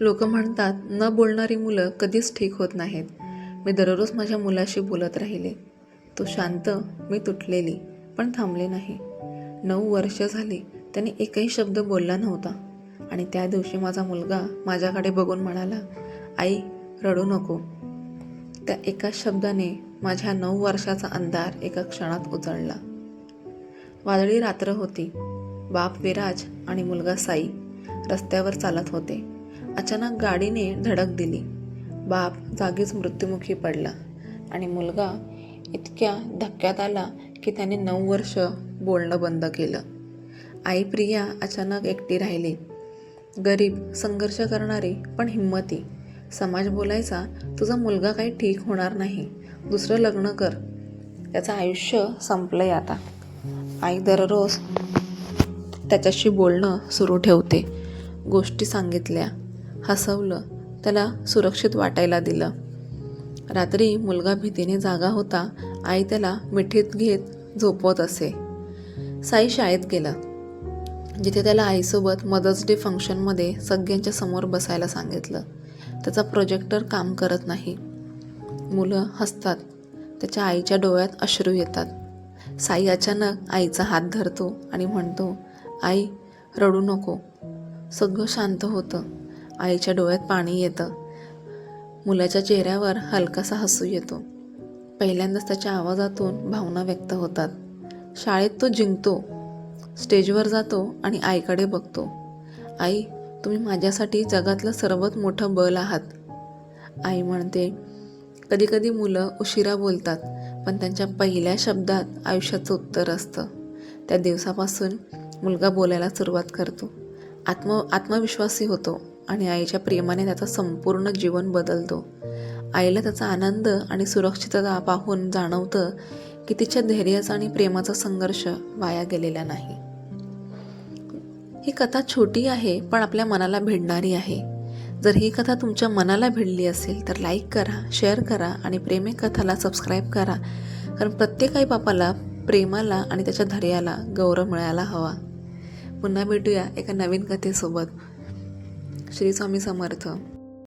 लोक म्हणतात न बोलणारी मुलं कधीच ठीक होत नाहीत. मी दररोज माझ्या मुलाशी बोलत राहिले. तो शांत मी तुटलेली पण थांबले नाही. नऊ वर्ष झाली त्याने एकही शब्द बोलला नव्हता. आणि त्या दिवशी माझा मुलगा माझ्याकडे बघून म्हणाला आई रडू नको. त्या एका शब्दाने माझ्या नऊ वर्षाचा अंधार एका क्षणात उजळला वादळी रात्र होती. बाप विराज आणि मुलगा साई रस्त्यावर चालत होते. अचानक गाडीने धडक दिली. बाप जागीच मृत्युमुखी पडला आणि मुलगा इतक्या धक्क्यात आला की त्याने नऊ वर्ष बोलणं बंद केलं. आई प्रिया अचानक एकटी राहिली. गरीब संघर्ष करणारी पण हिंमती. समाज बोलायचा तुझा मुलगा काही ठीक होणार नाही. दुसरं लग्न कर. त्याचं आयुष्य संपलंय आता. आई दररोज त्याच्याशी बोलणं सुरू ठेवते. गोष्टी सांगितल्या. हसवलं. त्याला सुरक्षित वाटायला दिलं. रात्री मुलगा भीतीने जागा होता. आई त्याला मिठीत घेत झोपवत असे. साई शाळेत गेला. जिथे त्याला आईसोबत मदर्स डे फंक्शनमध्ये सगळ्यांच्या समोर बसायला सांगितलं. त्याचा प्रोजेक्टर काम करत नाही. मुलं हसतात. त्याच्या आईच्या डोळ्यात अश्रू येतात. साई अचानक आईचा हात धरतो आणि म्हणतो आई रडू नको. सगळं शांत होतं. आईच्या डोळ्यात पाणी येतं. मुलाच्या चेहऱ्यावर हलकासा हसू येतो. पहिल्यांदाच त्याच्या आवाजातून भावना व्यक्त होतात. शाळेत तो जिंकतो. स्टेजवर जातो आणि आईकडे बघतो. आई तुम्ही माझ्यासाठी जगातलं सर्वात मोठं बल आहात. आई म्हणते कधीकधी मुलं उशिरा बोलतात पण त्यांच्या पहिल्या शब्दात आयुष्याचं उत्तर असतं. त्या दिवसापासून मुलगा बोलायला सुरुवात करतो. आत्म आत्मविश्वासी होतो. आणि आईच्या प्रेमाने त्याचं संपूर्ण जीवन बदलतो. आईला त्याचा आनंद आणि सुरक्षितता पाहून जाणवतं की तिच्या धैर्याचा आणि प्रेमाचा संघर्ष वाया गेलेला नाही. ही कथा छोटी आहे पण आपल्या मनाला भिडणारी आहे. जर ही कथा तुमच्या मनाला भिडली असेल तर लाईक करा शेअर करा आणि प्रेमी कथाला सबस्क्राईब करा. कारण प्रत्येक आई बापाला प्रेमाला आणि त्याच्या धैर्याला गौरव मिळायला हवा. पुन्हा भेटूया एका नवीन कथेसोबत. श्री स्वामी समर्थ.